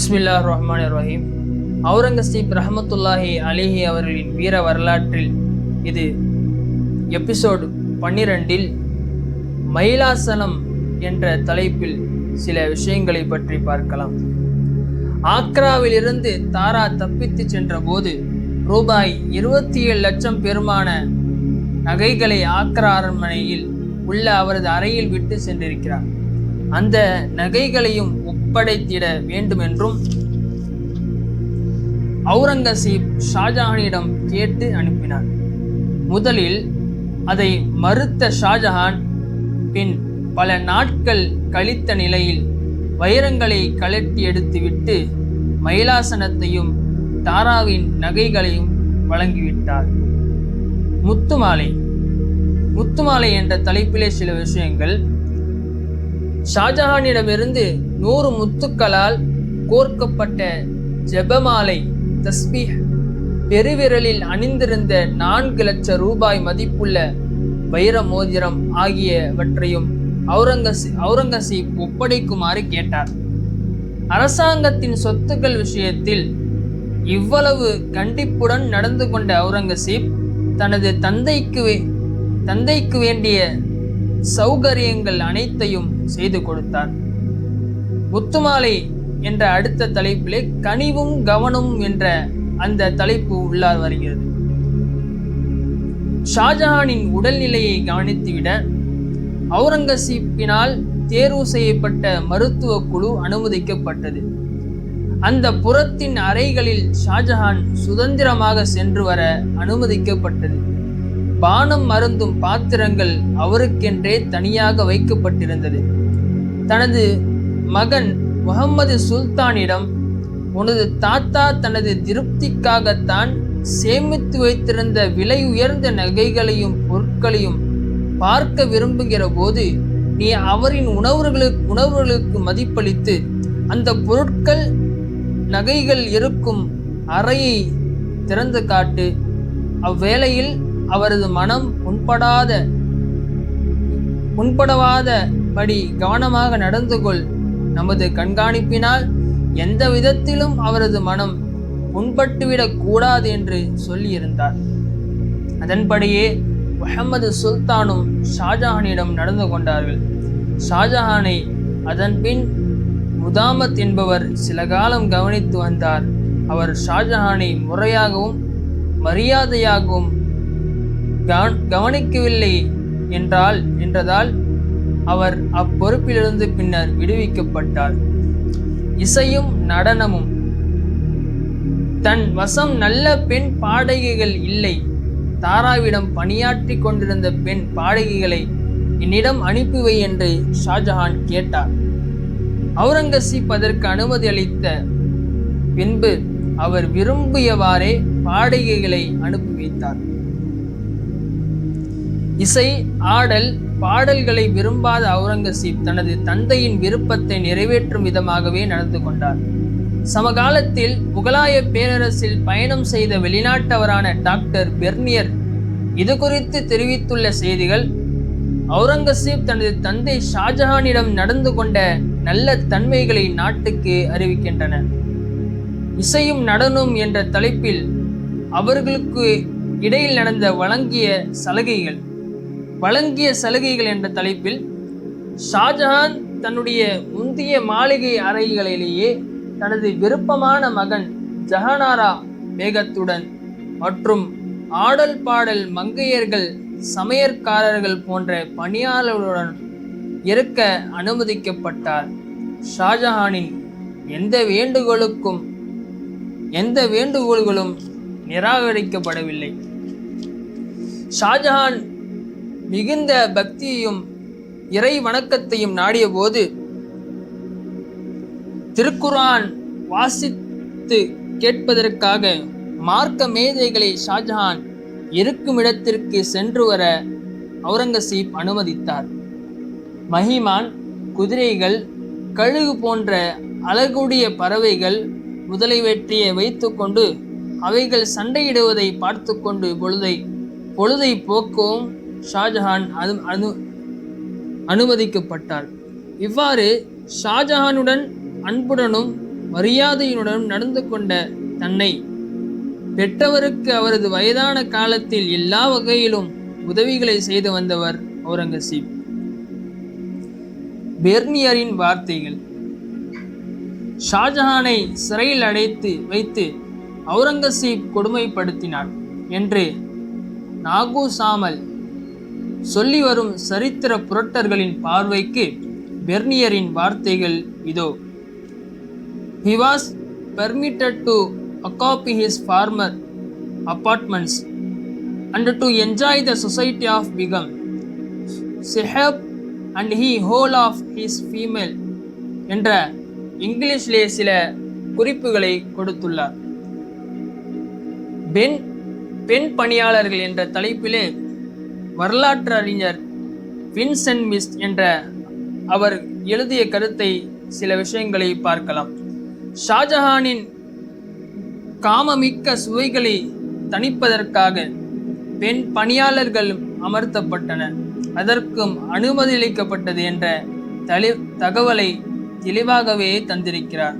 பிஸ்மில்லா ரஹ்மான் ரஹீம் அவுரங்கசீப் ரஹமத்துல்லாஹி அலிஹி அவர்களின் வீர வரலாற்றில் இது எபிசோடு பன்னிரெண்டில் மயிலாசனம் என்ற தலைப்பில் சில விஷயங்களை பற்றி பார்க்கலாம். ஆக்ராவிலிருந்து தாரா தப்பித்து சென்றபோது ரூபாய் இருபத்தி ஏழு லட்சம் பெருமான நகைகளை ஆக்ரா அரண்மனையில் உள்ள அவரது அறையில் விட்டு சென்றிருக்கிறார். அந்த நகைகளையும் ஒப்படைத்திட வேண்டுமென்றும் அவுரங்கசீப் ஷாஜஹானிடம் கேட்டு அனுப்பினார். முதலில் அதை மறுத்த ஷாஜஹான் பின் பல நாட்கள் கழித்த நிலையில் வைரங்களை கழட்டி எடுத்துவிட்டு மயிலாசனத்தையும் தாராவின் நகைகளையும் வழங்கிவிட்டார். முத்துமாலை முத்துமாலை என்ற தலைப்பிலே சில விஷயங்கள் ஷாஜஹானிடமிருந்து நூறு முத்துக்களால் கோர்க்கப்பட்ட ஜெபமாலை தஸ்பீஹ். பெருவிரலில் அணிந்திருந்த நான்கு லட்சம் ரூபாய் மதிப்புள்ள வைர மோதிரம் ஆகியவற்றையும் அவுரங்கசீ அவுரங்கசீப் ஒப்படைக்குமாறு கேட்டார். அரசாங்கத்தின் சொத்துக்கள் விஷயத்தில் இவ்வளவு கண்டிப்புடன் நடந்து கொண்ட அவுரங்கசீப் தனது தந்தைக்கு தந்தைக்கு வேண்டிய சௌகரியங்கள் அனைத்தையும் செய்து கொடுத்தார் முத்துமாலை என்ற அடுத்த தலைப்பிலே கனிவும் கவனமும் என்ற அந்த தலைப்பு உள்ளார் வருகிறது. ஷாஜஹானின் உடல்நிலையை கவனித்துவிட அவுரங்கசீப்பினால் தேர்வு செய்யப்பட்ட மருத்துவ குழு அனுமதிக்கப்பட்டது. அந்த புறத்தின் அறைகளில் ஷாஜஹான் சுதந்திரமாக சென்று வர அனுமதிக்கப்பட்டது. பானம் மருந்தும் பாத்திரங்கள் அவருக்கென்றே தனியாக வைக்கப்பட்டிருந்தது. தனது மகன் முகமது சுல்தானிடம் உனது தாத்தா தனது திருப்திக்காகத்தான் சேமித்து வைத்திருந்த விலை உயர்ந்த நகைகளையும் பொருட்களையும் பார்க்க விரும்புகிற போது நீ அவரின் உணவுகளுக்கு உணவுகளுக்கு மதிப்பளித்து அந்த பொருட்கள் நகைகள் இருக்கும் அறையை திறந்து காட்டு. அவ்வேளையில் அவரது மனம் புண்படாத படி கவனமாக நடந்து கொள். நமது கண்காணிப்பினால் எந்த விதத்திலும் அவரது மனம் புண்பட்டுவிடக் கூடாது என்று சொல்லியிருந்தார். அதன்படியே முகமது சுல்தானும் ஷாஜஹானிடம் நடந்து கொண்டார்கள். ஷாஜஹானை அதன்பின் முதாமத் என்பவர் சில காலம் கவனித்து வந்தார். அவர் ஷாஜஹானை முறையாகவும் மரியாதையாகவும் கவனிக்கவில்லை என்றால் என்றதால் அவர் அப்பொறுப்பிலிருந்து பின்னர் விடுவிக்கப்பட்டார். இசையும் நடனமும். தன் வசம் நல்ல பெண் பாடகிகள் இல்லை. தாராவிடம் பணியாற்றி கொண்டிருந்த பெண் பாடகிகளை என்னிடம் அனுப்பிவை என்று ஷாஜஹான் கேட்டார். அவுரங்கசீப் அதற்கு அனுமதி அளித்த பின்பு அவர் விரும்பியவாறே பாடகிகளை அனுப்பி வைத்தார். இசை ஆடல் பாடல்களை விரும்பாத அவுரங்கசீப் தனது தந்தையின் விருப்பத்தை நிறைவேற்றும் விதமாகவே நடந்து கொண்டார். சமகாலத்தில் முகலாய பேரரசில் பயணம் செய்த வெளிநாட்டவரான டாக்டர் பெர்னியர் இது குறித்து தெரிவித்துள்ள செய்திகள் அவுரங்கசீப் தனது தந்தை ஷாஜஹானிடம் நடந்து கொண்ட நல்ல தன்மைகளை நாட்டுக்கு அறிவிக்கின்றன. இசையும் நடனம் என்ற தலைப்பில் அவர்களுக்கு இடையில் நடந்த வழங்கிய சலுகைகள். வழங்கிய சலுகைகள் என்ற தலைப்பில் ஷாஜஹான் தன்னுடைய முந்திய மாளிகை அறைகளிலேயே தனது விருப்பமான மகன் ஜஹனாரா பேகத்துடன் மற்றும் ஆடல் பாடல் மங்கையர்கள் சமையற்காரர்கள் போன்ற பணியாளர்களுடன் இருக்க அனுமதிக்கப்பட்டார். ஷாஜஹானின் எந்த வேண்டுகோளுக்கும் எந்த வேண்டுகோள்களும் நிராகரிக்கப்படவில்லை. ஷாஜஹான் மிகுந்த பக்தியையும் இறை வணக்கத்தையும் நாடிய போது திருக்குரான் வாசித்து கேட்பதற்காக மார்க்க மேதைகளை ஷாஜஹான் இருக்கும் இடத்திற்கு சென்று வர அவுரங்கசீப் அனுமதித்தார். மஹிமான் குதிரைகள் கழுகு போன்ற அழகுடைய பறவைகள் முதலியவற்றை வைத்துக்கொண்டு அவைகள் சண்டையிடுவதை பார்த்து கொண்டு பொழுதை பொழுதை போக்கவும் ஷாஜஹான் அது அனு அனுமதிக்கப்பட்டார். இவ்வாறு ஷாஜஹானுடன் அன்புடனும் மரியாதையுடனும் நடந்து கொண்ட தன்னை பெற்றவருக்கு அவரது வயதான காலத்தில் எல்லா வகையிலும் உதவிகளை செய்து வந்தவர் அவுரங்கசீப் பெர்னியரின் வார்த்தைகள். ஷாஜஹானை சிறையில் அடைத்து வைத்து அவுரங்கசீப் கொடுமைப்படுத்தினார். என்று நாகு சாமல் சொல்லி வரும் சரித்திர புரட்டர்களின் பார்வைக்கு பெர்னியரின் வார்த்தைகள் இதோ he was permitted to occupy his former apartments and to enjoy the society of Begum Sahib and he whole of his female என்ற இங்கிலீஷிலே சில குறிப்புகளை கொடுத்துள்ளார் பெண் பெண் பணியாளர்கள் என்ற தலைப்பிலே வரலாற்று அறிஞர் வின்சென்ட் மிஸ்ட் என்ற அவர் எழுதிய கருத்தை சில விஷயங்களை பார்க்கலாம். ஷாஜஹானின் காமமிக்க சுவைகளை தணிப்பதற்காக பெண் பணியாளர்கள் அமர்த்தப்பட்டனர் அதற்கும் அனுமதி அளிக்கப்பட்டது என்ற தலி தகவலை தெளிவாகவே தந்திருக்கிறார்.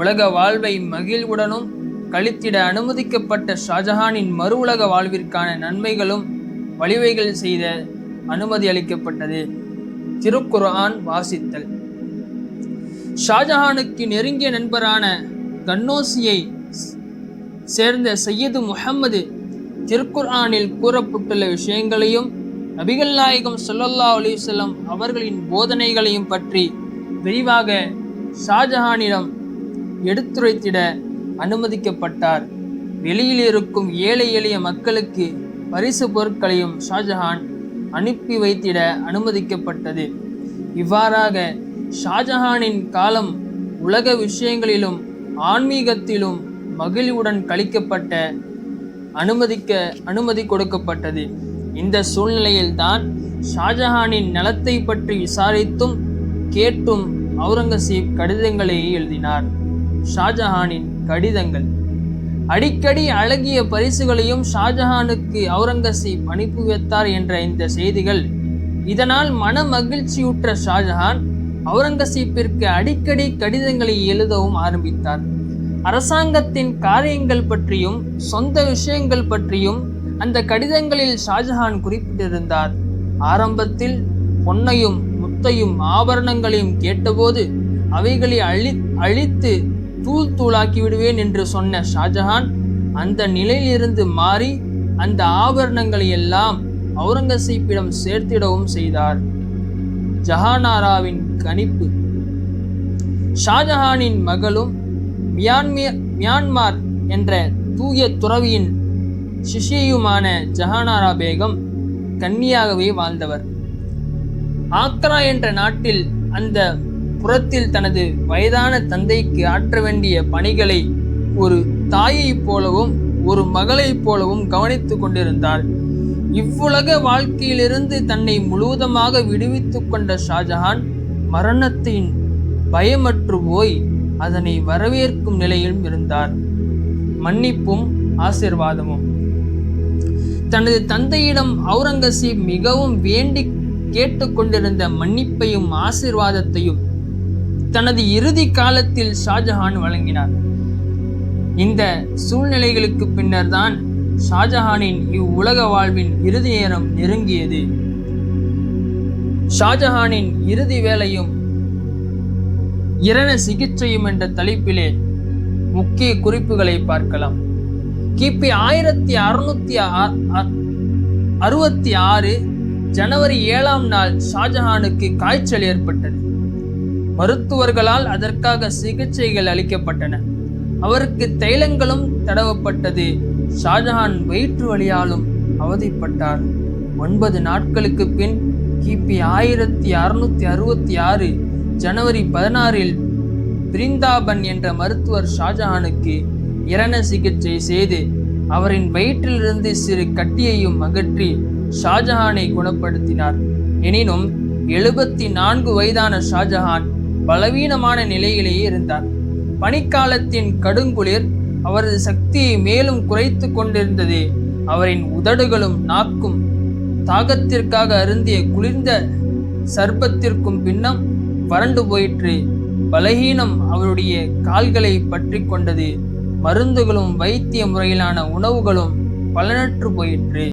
உலக வாழ்வை மகிழ்வுடனும் கழித்திட அனுமதிக்கப்பட்ட ஷாஜஹானின் மறு உலக வாழ்விற்கான நன்மைகளும் வழிவகைகள் செய்த அனுமதி அளிக்கப்பட்டது. திருக்குர்ஆன் வாசித்தல். ஷாஜஹானுக்கு நெருங்கிய நண்பரான கன்னோசியை சேர்ந்த சையது முஹம்மது திருக்குர்ஆனில் கூறப்பட்டுள்ள விஷயங்களையும் நபிகள் நாயகம் சொல்லல்லா அலிசல்லம் அவர்களின் போதனைகளையும் பற்றி விரிவாக ஷாஜஹானிடம் எடுத்துரைத்திட அனுமதிக்கப்பட்டார். வெளியில் இருக்கும் ஏழை எளிய மக்களுக்கு பரிசு பொருட்களையும் ஷாஜஹான் அனுப்பி வைத்திட அனுமதிக்கப்பட்டது. இவ்வாறாக ஷாஜஹானின் காலம் உலக விஷயங்களிலும் ஆன்மீகத்திலும் மகிழ்வுடன் கழிக்கப்பட்ட அனுமதிக்க அனுமதி கொடுக்கப்பட்டது. இந்த சூழ்நிலையில்தான் ஷாஜஹானின் நலத்தை பற்றி விசாரித்தும் கேட்டும் அவுரங்கசீப் கடிதங்களை எழுதினார். ஷாஜஹானின் கடிதங்கள். அடிக்கடி அழகிய பரிசுகளையும் ஷாஜஹானுக்கு அவுரங்கசீப் அனுப்பி வைத்தார் என்ற இந்த செய்திகள். இதனால் மன மகிழ்ச்சியுற்ற ஷாஜஹான் அவுரங்கசீப்பிற்கு அடிக்கடி கடிதங்களை எழுதவும் ஆரம்பித்தார். அரசாங்கத்தின் காரியங்கள் பற்றியும் சொந்த விஷயங்கள் பற்றியும் அந்த கடிதங்களில் ஷாஜஹான் குறிப்பிட்டிருந்தார். ஆரம்பத்தில் பொன்னையும் முத்தையும் ஆபரணங்களையும் கேட்டபோது அவைகளை அழி அழித்து தூள் தூளாக்கி விடுவேன் என்று சொன்ன ஷாஜஹான் அந்த நிலையிலிருந்து மாறி அந்த ஆபரணங்களை எல்லாம் அவுரங்கசீப்பிடம் சேர்த்திடவும் செய்தார். ஜஹானாராவின் கணிப்பு. ஷாஜஹானின் மகளும் மியான்மிய மியான்மார் என்ற தூய துறவியின் சிஷியுமான ஜஹானாரா பேகம் கன்னியாகவே வாழ்ந்தவர். ஆக்ரா என்ற நாட்டில் அந்த புறத்தில் தனது வயதான தந்தைக்கு ஆற்ற வேண்டிய பணிகளை ஒரு தாயைப் போலவும் ஒரு மகளைப் போலவும் கவனித்து கொண்டிருந்தார். இவ்வுலக வாழ்க்கையிலிருந்து தன்னை முழுவதுமாக விடுவித்து கொண்ட ஷாஜஹான் மரணத்தின் பயமற்று போய் அதனை வரவேற்கும் நிலையிலும் இருந்தார். மன்னிப்பும் ஆசிர்வாதமும். தனது தந்தையிடம் அவுரங்கசீப் மிகவும் வேண்டி கேட்டுக்கொண்டிருந்த மன்னிப்பையும் ஆசிர்வாதத்தையும் தனது இறுதி காலத்தில் ஷாஜஹான் வழங்கினார். இந்த சூழ்நிலைகளுக்கு பின்னர் தான் ஷாஜஹானின் இவ்வுலக வாழ்வின் இறுதி நேரம் நெருங்கியது. ஷாஜஹானின் இறுதி வேலையும் இரண சிகிச்சையும் என்ற தலைப்பிலே முக்கிய குறிப்புகளை பார்க்கலாம். கிபி ஆயிரத்தி அறுநூத்தி அறுபத்தி ஆறு ஜனவரி ஏழாம் நாள் ஷாஜஹானுக்கு காய்ச்சல் ஏற்பட்டது. மருத்துவர்களால் அதற்காக சிகிச்சைகள் அளிக்கப்பட்டன. அவருக்கு தைலங்களும் தடவப்பட்டது. ஷாஜஹான் வயிற்று வழியாலும் அவதிப்பட்டார். ஒன்பது நாட்களுக்கு பின் கிபி ஆயிரத்தி அறுநூத்தி அறுபத்தி ஆறு ஜனவரி பதினாறில் பிரிந்தாபன் என்ற மருத்துவர் ஷாஜஹானுக்கு இரண சிகிச்சை செய்து அவரின் வயிற்றிலிருந்து சிறு கட்டியையும் அகற்றி ஷாஜஹானை குணப்படுத்தினார். எனினும் எழுபத்தி நான்கு வயதான ஷாஜஹான் பலவீனமான நிலையிலேயே இருந்தார். பனிக்காலத்தின் கடுங்குளிர் அவரது சக்தியை மேலும் குறைத்து கொண்டிருந்தது. அவரின் உதடுகளும் நாக்கும் தாகத்திற்காக அருந்திய குளிர்ந்த சர்ப்பத்திற்கும் பின்னம் வறண்டு போயிற்று. பலகீனம் அவருடைய கால்களை பற்றி கொண்டது. மருந்துகளும் வைத்திய முறையிலான உணவுகளும் பலனற்று போயிற்று.